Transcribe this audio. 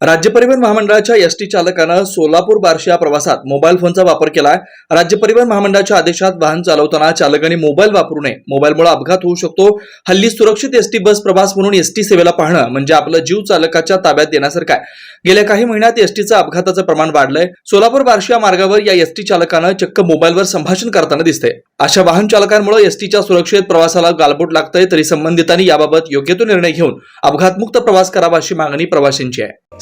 राज्य परिवहन महामंडळाच्या एस टी चालकानं सोलापूर बार्शी या प्रवासात मोबाईल फोनचा वापर केलाय. राज्य परिवहन महामंडळाच्या आदेशात वाहन चालवताना चालकांनी मोबाईल वापरू नये. मोबाईलमुळे अपघात होऊ शकतो. हल्ली सुरक्षित एसटी बस प्रवास म्हणून एसटी सेवेला पाहणं म्हणजे आपलं जीव चालकाच्या ताब्यात देण्यासारखं आहे. गेल्या काही महिन्यात एसटीचं अपघाताचं प्रमाण वाढलंय. सोलापूर बार्शी या मार्गावर या एसटी चालकानं चक्क मोबाईलवर संभाषण करताना दिसतंय. अशा वाहन चालकांमुळे एसटीच्या सुरक्षित प्रवासाला गालबोट लागतंय तरी संबंधितांनी याबाबत योग्य तो निर्णय घेऊन अपघातमुक्त प्रवास करावा अशी मागणी प्रवाशांची आहे.